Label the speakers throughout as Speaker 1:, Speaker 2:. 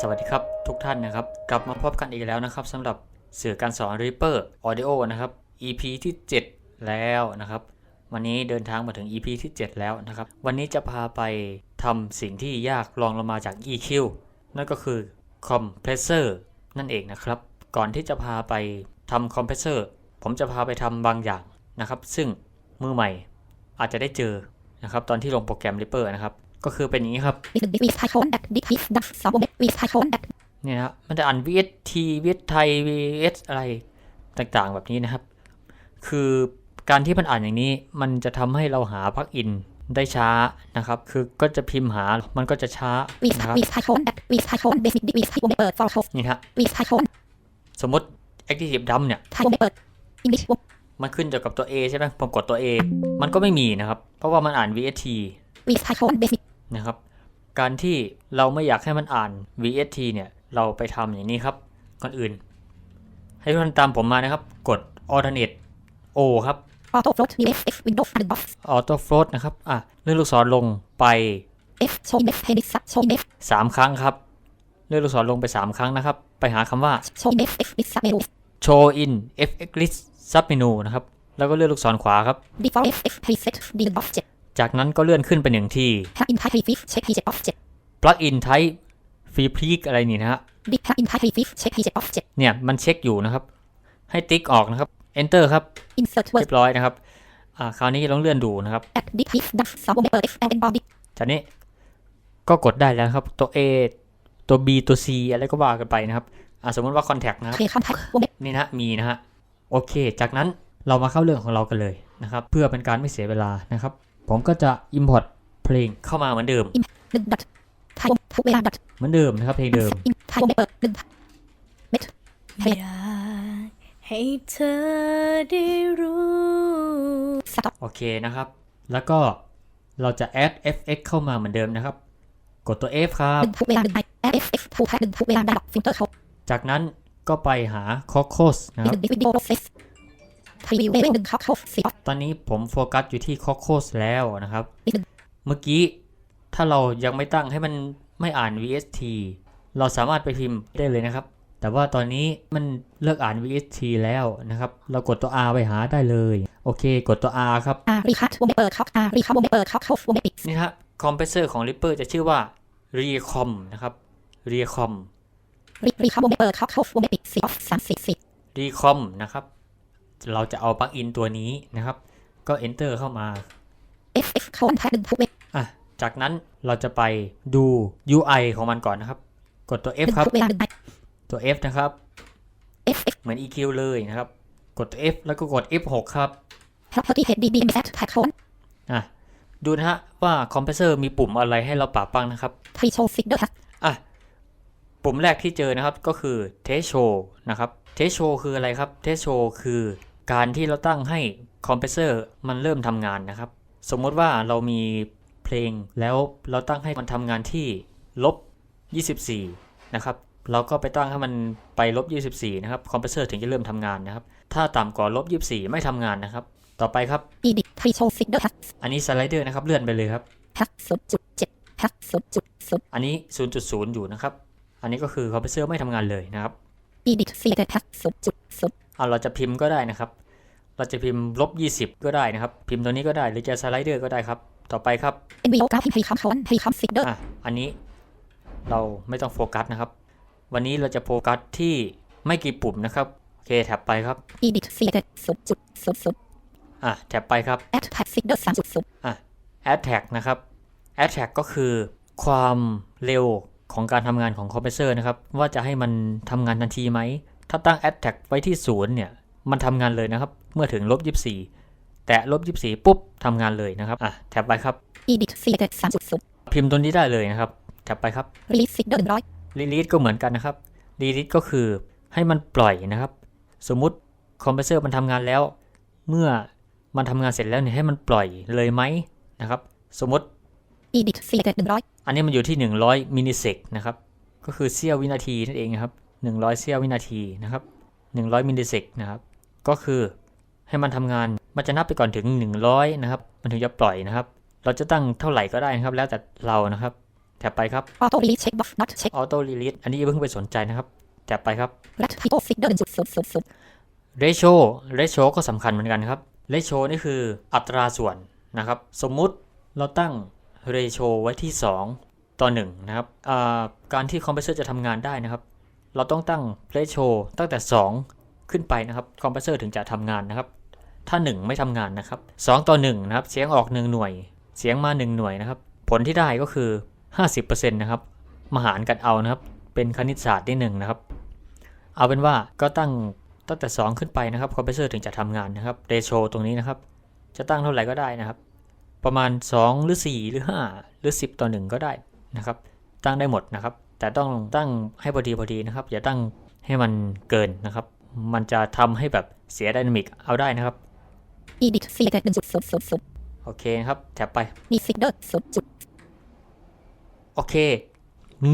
Speaker 1: สวัสดีครับทุกท่านนะครับ กลับมาพบกันอีกแล้วนะครับสำหรับสื่อการสอน Reaper Audio นะครับ EP ที่ 7 แล้วนะครับ วันนี้เดินทางมาถึง EP ที่ 7 แล้วนะครับ วันนี้จะพาไปทำสิ่งที่ยากรองลงมาจาก EQ นั่นก็คือ Compressor นั่นเองนะครับ ก่อนที่จะพาไปทำ Compressor ผมจะพาไปทำบางอย่างนะครับ ซึ่งมือใหม่อาจจะได้เจอนะครับตอนที่ลงโปรแกรม Reaper นะครับ ก็คือเป็นอย่างนี้ครับ
Speaker 2: With the with high contact, deep hit, duck, sabo, with high contact,
Speaker 1: เนี่ยนะครับมันจะอ่าน VST VS ไทย VS อะไรต่างๆ แบบนี้นะครับ คือการที่มันอ่านอย่างนี้มันจะทำให้เราหาปลั๊กอินได้ช้านะครับ คือก็จะพิมพ์หา มันก็จะช้า
Speaker 2: with
Speaker 1: นะครับ
Speaker 2: with high contact, with high contact, with with high contact, เปิด for host,
Speaker 1: นี่นะฮะ
Speaker 2: with high contact,
Speaker 1: สมมติ Active Dump เนี่ย
Speaker 2: high contact, เปิด English,
Speaker 1: มันขึ้นอยู่กับตัว A ใช่ไหมผมกดตัว A มันก็ไม่มีนะครับ เพราะว่ามันอ่าน VST
Speaker 2: with high contact, basic,
Speaker 1: นะครับ การที่เราไม่อยากให้มันอ่าน VST เนี่ยเราไปทำอย่างนี้ครับ ก่อนอื่น ให้ทุกท่านตามผมมานะครับ กด Alternate O ครับ
Speaker 2: auto float, delete, F, Windows, and box,
Speaker 1: ออโต้โฟลดนะครับ อะเลื่อนลูกศรลงไป
Speaker 2: F, show image, heading, sub, show image,
Speaker 1: 3ครั้งครับ เลื่อนลูกศรลงไป 3 ครั้งนะครับ ไปหาคำว่า
Speaker 2: show image, F, with sub menu,
Speaker 1: show in fx list sub menu นะครับ แล้วก็เลื่อนลูกศรขวาครับ
Speaker 2: default, F, F, reset, delete box, 7,
Speaker 1: จากนั้นก็เลื่อนขึ้นไปหนึ่งที่
Speaker 2: hack in high fifth, check P7 box, 7,
Speaker 1: plug in type free peak อะไรนี่นะฮะ
Speaker 2: deep hack in high fifth, check P7 box, 7,
Speaker 1: เนี่ยมันเช็คอยู่นะครับ ให้ติ๊กออกนะครับ enter ครับ
Speaker 2: insert
Speaker 1: เรี
Speaker 2: word,
Speaker 1: ยบร้อยนะครับอ่าคราวนี้ลองเลื่อนดูนะครับ
Speaker 2: at deep hit, duck, sabo, เปิด F, and body,
Speaker 1: จากนี้ก็กดได้แล้วครับตัว A ตัว B ตัว C อะไรก็ว่ากันไปนะครับอ่าสมมติว่า contact นะครับ
Speaker 2: clear contact, woman,
Speaker 1: นี่นะฮะมีนะฮะโอเค จากนั้นเรามาเข้าเรื่องของเรากันเลยนะครับ เพื่อเป็นการไม่เสียเวลานะครับ ผมก็จะ import เพลงเข้ามาเหมือนเดิม
Speaker 2: เห
Speaker 1: มือนเดิมนะครับเพลงเดิม
Speaker 3: อยากให้เธอได้รู้
Speaker 1: โอเคนะครับ แล้วก็เราจะ add fx เข้ามาเหมือนเดิมนะครับ กดตัว f ครับ จากนั้นก็ไปหา cocos นะครับ
Speaker 2: ซสพรีวิวเลเวลหนึ่งเขาเขาสี่ออฟ
Speaker 1: ตอนนี้ผมโฟกัสอยู่ที่ cocos แล้วนะครับ
Speaker 2: อีกหนึ่ง
Speaker 1: เมื่อกี้ถ้าเรายังไม่ตั้งให้มันไม่อ่าน VST เราสามารถไปพิมพ์ได้เลยนะครับ แต่ว่าตอนนี้มันเลิกอ่าน VST แล้วนะครับ เรากดตัว R ไปหาได้เลย โอเค กดตัว R ครับ
Speaker 2: อารีคัทวงเปิดเขาอารีคัทวงเปิดเขาเขาวงปิด
Speaker 1: นี่นะฮะคอมเพรสเซอร์ของ Reaper จะชื่อว่า Recom นะครับ Recom
Speaker 2: รีรีคัทวงเปิดเขาเขาวงปิดสี่ออฟสามสี่สี่
Speaker 1: Recom นะครับ เราจะเอาปลั๊กอินตัวนี้นะครับ ก็ Enter เข้ามา
Speaker 2: เอฟเอฟเขาอันแพ็คหนึ่งทุกเวล
Speaker 1: อะจากนั้นเราจะไปดู UI ของมันก่อนนะครับ กดตัว
Speaker 2: หนึ่
Speaker 1: F
Speaker 2: ง
Speaker 1: ครับ
Speaker 2: ทุกเวลาหนึ่งใบ
Speaker 1: ตัว F นะครับ
Speaker 2: เอฟเอฟ
Speaker 1: เหมือน EQ เลยนะครับ กดตัว F แล้วก็กด F6 ครับ
Speaker 2: แฮปปี้เฮดดีดีเอ็มแซดแพ็คเขา
Speaker 1: อะดูนะฮะว่าคอมเพรสเซอร์มีปุ่มอะไรให้เราปรับบ้างนะครับ
Speaker 2: พรีโชว์ซิกเดอร์ฮัก
Speaker 1: อะปุ่มแรกที่เจอนะครับก็คือ Test Show นะครับ Test Show คืออะไรครับ Test Show คือ การที่เราตั้งให้คอมเพรสเซอร์มันเริ่มทำงานนะครับ สมมติว่าเรามีเพลงแล้วเราตั้งให้มันทำงานที่ลบ 24 นะครับ เราก็ไปตั้งให้มันไปลบ 24 นะครับ คอมเพรสเซอร์ถึงจะเริ่มทำงานนะครับ ถ้าต่ำกว่าลบ 24 ไม่ทำงานนะครับ ต่อไปครับ
Speaker 2: อีดิทพรีโชว์ซิกเดอร์ฮัก
Speaker 1: อันนี้สไลเดอร์นะครับ เลื่อนไปเลยครับ
Speaker 2: ฮักศูนย์จุดเจ็ดฮักศูนย์จุดศูนย์
Speaker 1: อันนี้ 0.0 อยู่นะครับ อันนี้ก็คือคอมเพรสเซอร์ไม่ทำงานเลยนะครับ
Speaker 2: อีดิทซีเดอร์ฮักศูนย์จุดศูนย์
Speaker 1: เอาเราจะพิมพ์ก็ได้นะครับ เราจะพิมพ์ลบ20 ก็ได้นะครับ พิมพ์ตัวนี้ก็ได้หรือจะสไลเดอร์ก็ได้ครับ ต่อไปครับ
Speaker 2: เอ็นวีโอกราฟให้คำเขาให้คำซิกเดอร์
Speaker 1: อะอันนี้เราไม่ต้องโฟกัสนะครับ วันนี้เราจะโฟกัสที่ไม่กี่ปุ่มนะครับ โอเคแท็บไปครับ
Speaker 2: อีดิทซีเดอร์ศูนย์จุดศูนย์ศูนย์
Speaker 1: อะแท็บไปครับ
Speaker 2: แอดแพ็คซิกเดอร์สามจุดศูนย์
Speaker 1: อะ add tag นะครับ add tag ก็คือความเร็วของการทำงานของคอมเพรสเซอร์นะครับ ว่าจะให้มันทำงานทันทีไหมถ้าตั้ง add tag ไว้ที่ศูนย์เนี่ย มันทำงานเลยนะครับ เมื่อถึงลบ24 แต่ลบ24 ปุ๊บทำงานเลยนะครับ อะ แท็บไปครับ
Speaker 2: อีดิทซีเดอร์สามจุดศูนย์
Speaker 1: พิมพ์ตัวนี้ได้เลยนะครับ แท็บไปครับ
Speaker 2: รีลิสซิกเดอร์หนึ่งร้อย
Speaker 1: release ก็เหมือนกันนะครับ release ก็คือให้มันปล่อยนะครับ สมมุติคอมเพรสเซอร์มันทำงานแล้ว เมื่อมันทำงานเสร็จแล้วเนี่ยให้มันปล่อยเลยไหมนะครับ สมมติ
Speaker 2: อีดิทซีเดอร์หนึ่งร้อย
Speaker 1: อันนี้มันอยู่ที่ 100มิลลิเซกนะครับ ก็คือเสี้ยววินาทีนั่นเองนะครับ 100 เสี้ยววินาทีนะครับ 100มิลลิเซกนะครับ ก็คือให้มันทำงาน มันจะนับไปก่อนถึง 100 นะครับ มันถึงจะปล่อยนะครับ เราจะตั้งเท่าไหร่ก็ได้นะครับ แล้วแต่เรานะครับ แถบไปครับ
Speaker 2: ออโต้รีเช็คบ็อกน็อตเช็ค
Speaker 1: ออโต้รีลิสอันนี้อย่าเพิ่งไปสนใจนะครับแท็บไปครับ
Speaker 2: รัฐพิโอซิกเดอร์หนึ่งจุดศูนย์ศูนย์ศูนย์
Speaker 1: เรโชเรโชก็สำคัญเหมือนกันครับเรโชนี่คืออัตราส่วนนะครับ สมมุติเราตั้งเรโชไว้ที่ 2 ต่อ 1 นะครับอ่าการที่คอมเพรสเซอร์จะทำงานได้นะครับ เราต้องตั้งเรโชตั้งแต่ 2 ขึ้นไปนะครับคอมเพรสเซอร์ถึงจะทำงานนะครับ ถ้า 1 ไม่ทำงานนะครับ 2 ต่อ 1 นะครับ เสียงออก 1 หน่วย เสียงมา 1 หน่วยนะครับ ผลที่ได้ก็คือ 50%นะครับมาหารกันเอานะครับ เป็นคณิตศาสตร์ที่หนึ่งนะครับ เอาเป็นว่าก็ตั้งตั้งแต่ 2 ขึ้นไปนะครับคอมเพรสเซอร์ถึงจะทำงานนะครับเรโชตรงนี้นะครับ จะตั้งเท่าไหร่ก็ได้นะครับ ประมาณ 2 หรือ 4 หรือ 5 หรือ 10 ต่อ 1 ก็ได้นะครับ ตั้งได้หมดนะครับ แต่ต้องตั้งให้พอดีพอดีนะครับ อย่าตั้งให้มันเกินนะครับ มันจะทำให้แบบเสียไดนามิกเอาได้นะครับ
Speaker 2: อีดิทซีเกตหนึ่งจุดศูนย์ศูนย์ศูนย์
Speaker 1: โอเคนะครับแท็บไป
Speaker 2: มีซิเดอร์ศูนย์จุด
Speaker 1: โอเค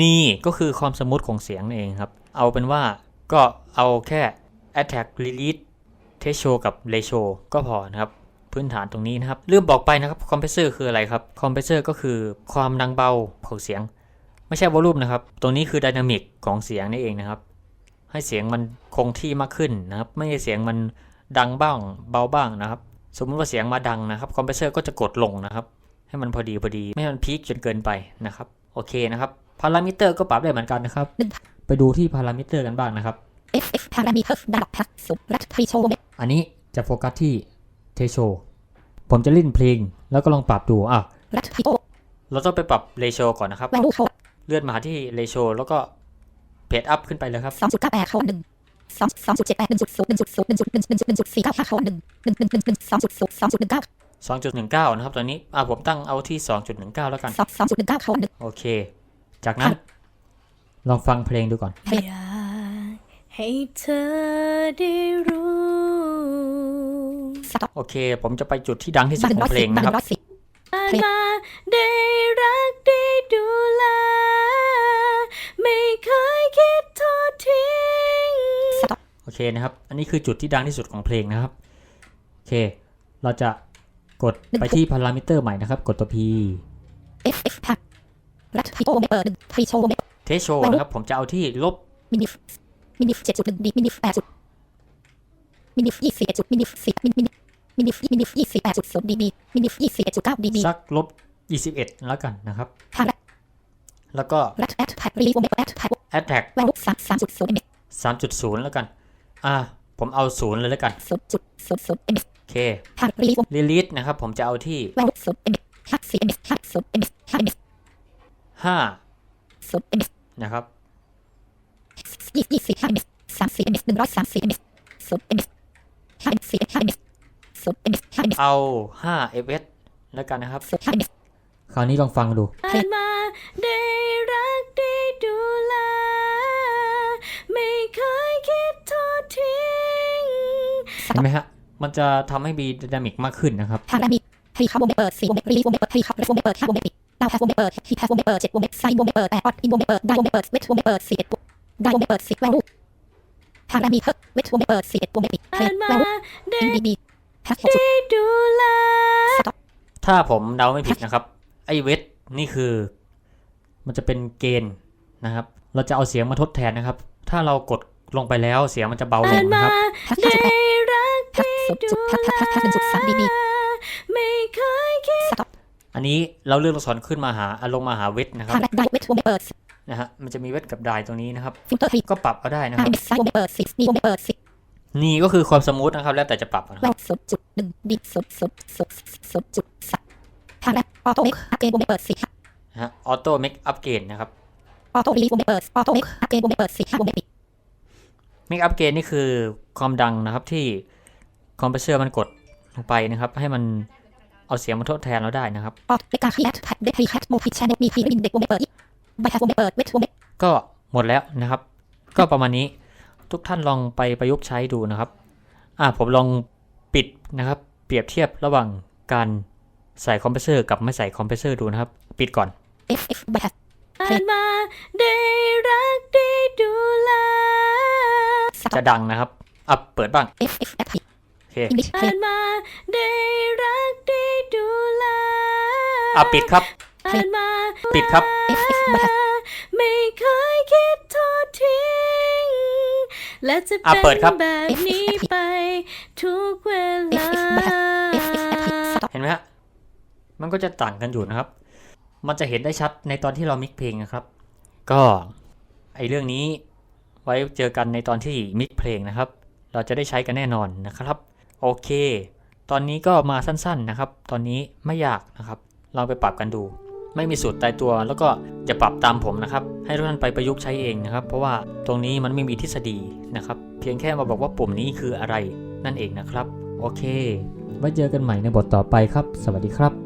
Speaker 1: นี่ก็คือความสมมติของเสียงนั่นเองครับ เอาเป็นว่าก็เอาแค่ attack release threshold กับ ratio ก็พอนะครับ พื้นฐานตรงนี้นะครับ ลืมบอกไปนะครับ compressor คืออะไรครับ compressor ก็คือความดังเบาของเสียง ไม่ใช่ volume นะครับ ตรงนี้คือ dynamic ของเสียงนี่เองนะครับ ให้เสียงมันคงที่มากขึ้นนะครับ ไม่ให้เสียงมันดังบ้าง เบาบ้างนะครับ สมมุติว่าเสียงมาดังนะครับ compressor ก็จะกดลงนะครับ ให้มันพอดีพอดี ไม่ให้มันพีคจนเกินไปนะครับ โอเคนะครับ พารามิเตอร์ก็ปรับได้เหมือนกันนะครับ
Speaker 2: หนึ่ง
Speaker 1: ไปดูที่พารามิเตอร์กันบ้างนะครับ
Speaker 2: เอฟเอฟพารามีเตอร์ดาร์พักศูนย์รัฐพิโชเม
Speaker 1: อันนี้จะโฟกัสที่เทโช ผมจะเล่นเพลง แล้วก็ลองปรับดูอะ
Speaker 2: รัฐพิโอ
Speaker 1: เราต้องไปปรับเรโชก่อนนะครับ
Speaker 2: แว ลูเขา
Speaker 1: เลื่อนมาที่เรโชแล้วก็เพจอัพขึ้นไปเลยครับ
Speaker 2: สองจุดเก้าแปดเขาหนึ่งสองสองจุดเจ็ดแปดหนึ่งจุดศูนย์หนึ่งจุดศูนย์หนึ่งจุดหนึ่งหนึ่งจุดหนึ่งจุดสี่เก้าห้าเขาหนึ่งหนึ่งหนึ่งหนึ่งหนึ่งสองจุดศูนย์สองจุดหนึ่งเก้า
Speaker 1: 2.19นะครับตอนนี้อะผมตั้งเอาที่2.19แล้วกัน
Speaker 2: สองสองจุดหนึ่งเก้าเขาหนึ่ง
Speaker 1: โอเค จากนั้น ลองฟังเพลงดูก่อน
Speaker 3: อยากให้เธอได้รู้
Speaker 2: สต็อป
Speaker 1: โอเค ผมจะไปจุดที่ดังที่สุ
Speaker 2: มา
Speaker 1: ด
Speaker 2: หนึ่ง
Speaker 1: ขอ
Speaker 2: ร้องย
Speaker 1: เพล
Speaker 2: สิบ
Speaker 1: ง
Speaker 2: มาห
Speaker 1: นะครับ
Speaker 2: นึ่งร้อยสิบ
Speaker 3: ผ่านมาได้ เค
Speaker 1: นะครับ อันนี้คือจุดที่ดังที่สุดของเพลงนะครับ โอเค เราจะกดไปที่พารามิเตอร์ใหม่นะครับ กดตัว P
Speaker 2: เอฟเอฟพักรัฐพิโอเมเปิดหนึ่งพิโชเม
Speaker 1: เทโชนะครับ ผมจะเอาที่ลบ
Speaker 2: มินิฟมินิฟเจ็ดจุดหนึ่งดีมินิฟแปดจุดมินิฟยี่สิบเอ็ดจุดมินิฟสิบมินิมินิมินิฟมินิฟยี่สิบแปดจุดศูนย์ดีบีมินิฟยี่สิบเอ็ดจุดเก้าดีบี
Speaker 1: สักลบ21แล้วกันนะครับ
Speaker 2: พารัฐ
Speaker 1: แล้วก็
Speaker 2: รัฐแอดแพดรีโอเมแอดแพด
Speaker 1: attack
Speaker 2: แวลูสามสามจุดศูนย์เอ็ม
Speaker 1: 3.0แล้วกัน อ่า ผมเอา0เลยแล้วกัน
Speaker 2: ศูนย์จุดศูนย์ศูนย์เอ็ม
Speaker 1: โอเค
Speaker 2: พารีโอ
Speaker 1: release นะครับ ผมจะเอาที่
Speaker 2: ศูนย์เอ็มห้าสี่เอ็มห้าศูนย์เอ็มห้าเอ็ม
Speaker 1: 5
Speaker 2: ศูนย์เอ็ม
Speaker 1: นะครับ
Speaker 2: ยี่ยี่สี่ห้าเอ็มสามสี่เอ็มหนึ่งร้อยสามสี่เอ็มศูนย์เอ็มห้าเอ็มสี่ห้าเอ็มศูนย์เอ็มห้าเอ็ม
Speaker 1: เอา5 fs แล้วกันนะครับ
Speaker 2: ศูนย์เอ็ม
Speaker 1: คราวนี้ลองฟังดู
Speaker 3: ผ่านมา เห็
Speaker 2: ต็อนป
Speaker 1: ไหมฮะ มันจะทำให้มีดินามิกมากขึ้นนะครับ
Speaker 2: พารามีให้ครับวงเปิดสี่วงรีโอเมเปิดให้ครับวงเปิดห้าวงปิดดาวแพวงเปิดฮีแพวงเปิดเจ็ดวงไซวงเปิดแปดออดอินวงเปิดได้วงเปิดเวทวงเปิดสี่เอ็ดได้วงเปิดสิบแวลูพารามีเพิร์เวทวงเปิดสี่เอ็ดวงปิดเพล
Speaker 3: ผ่าน
Speaker 2: ง
Speaker 3: มา
Speaker 2: แวลู
Speaker 3: ได้
Speaker 2: อินดีบีแพ็คหกจุด
Speaker 3: ได้ดูแล
Speaker 2: สต็อป
Speaker 1: ถ้าผมเดาไม่ผิดนะครับ ไอ้เวทนี่คือ มันจะเป็นเกณฑ์นะครับ เราจะเอาเสียงมาทดแทนนะครับ ถ้าเรากดลงไปแล้วเสียงมันจะเบาล
Speaker 3: ผ่างน
Speaker 1: นะ
Speaker 3: มา
Speaker 1: ครับ
Speaker 2: แพ็คห้า
Speaker 3: ได้
Speaker 2: จุดแปด
Speaker 3: รัก
Speaker 2: แพ็คศูนย์จุดแพ็คแพ็คแพ็คแพ็คหนึ่งจุดสามดีบี
Speaker 3: ไม่เคยคิด
Speaker 2: สต็อป
Speaker 1: อันนี้เราเลือกตัวสอนขึ้นมาหาอะลงมาหาเวทนะครับ
Speaker 2: พาราได้เวทวงเปิด
Speaker 1: นะฮะมันจะมีเวทกับไดตรงนี้นะครับ
Speaker 2: ฟิลเตอร์ให้
Speaker 1: ก็ปรับเอาได้นะค
Speaker 2: ห้า
Speaker 1: รับ
Speaker 2: เอ็มไซวงเปิดสิบดีวงเปิดสิบ
Speaker 1: นี่ก็คือความสมูทนะครับ แล้วแต่จะปรับนะค
Speaker 2: แว
Speaker 1: รับ
Speaker 2: ลูศูนย์จุดหนึ่งดีศูนย์ศูนย์ศูนย์ศูนย์จุดสามพาราออโต้เอ็กอัพเกนวงเปิดสี่
Speaker 1: นะฮะออโต้เมคอัพเกนนะครับ
Speaker 2: ออโต้รีวงเปิดออโต้เอ็กอัพเกนวงเปิดสี่ห้าวงปิด
Speaker 1: เมคอัพเกนนี่คือความดังนะครับที่ คอมเพรสเซอร์มันกดลงไปนะครับ ให้มันเอาเสียงมาทดแทนเราได้นะครับ
Speaker 2: ออเรกาคีแอดแพดเดทไฮแคทโมพิชแชนเนลมีพีรินเด็กวงเปิดใบแพดวงเปิดเวทวง
Speaker 1: ก็หมดแล้วนะครับ ก็ประมาณนี้ทุกท่านลองไปประยุกต์ใช้ดูนะครับ อ่าผมลองปิดนะครับ เปรียบเทียบระหว่างการใส่คอมเพรสเซอร์กับไม่ใส่คอมเพรสเซอร์ดูนะครับ ปิดก่อน
Speaker 2: เอฟเอฟใบแพด
Speaker 3: ผ่านมาได้รักได้ดูแล
Speaker 2: สต็อ
Speaker 1: จะ
Speaker 2: ป
Speaker 1: ดังนะครับอะเปิดบ้าง
Speaker 2: เอฟ เอฟแอป
Speaker 1: โอเค
Speaker 2: อิงลิชเพล
Speaker 3: ผ่านมาได้รักได้ดูแล
Speaker 1: อะปิดครับ
Speaker 3: ผ่านมาดู
Speaker 1: ปิดครับ
Speaker 2: F F บรรทัด
Speaker 3: ไม่เคยคิดทอดทิ้ง และจะ
Speaker 1: อะเปิ
Speaker 3: เป็
Speaker 1: ด
Speaker 3: น
Speaker 1: ครับ
Speaker 3: แบบนี้ไป ทุกเวลา
Speaker 2: F F บรรทัด F F สต็อป
Speaker 1: เห็นไหมฮะ มันก็จะต่างกันอยู่นะครับ มันจะเห็นได้ชัดในตอนที่เรามิกเพลงนะครับ ก็ไอเรื่องนี้ไว้เจอกันในตอนที่มิกเพลงนะครับ เราจะได้ใช้กันแน่นอนนะครับ โอเค ตอนนี้ก็มาสั้นๆนะครับ ตอนนี้ไม่ยากนะครับลองไปปรับกันดู ไม่มีสูตรตายตัว แล้วก็จะปรับตามผมนะครับ ให้ทุกท่านไปประยุกต์ใช้เองนะครับ เพราะว่าตรงนี้มันไม่มีทฤษฎีนะครับ เพียงแค่มาบอกว่าปุ่มนี้คืออะไรนั่นเองนะครับ โอเค ไว้เจอกันใหม่ในบทต่อไปครับ สวัสดีครับ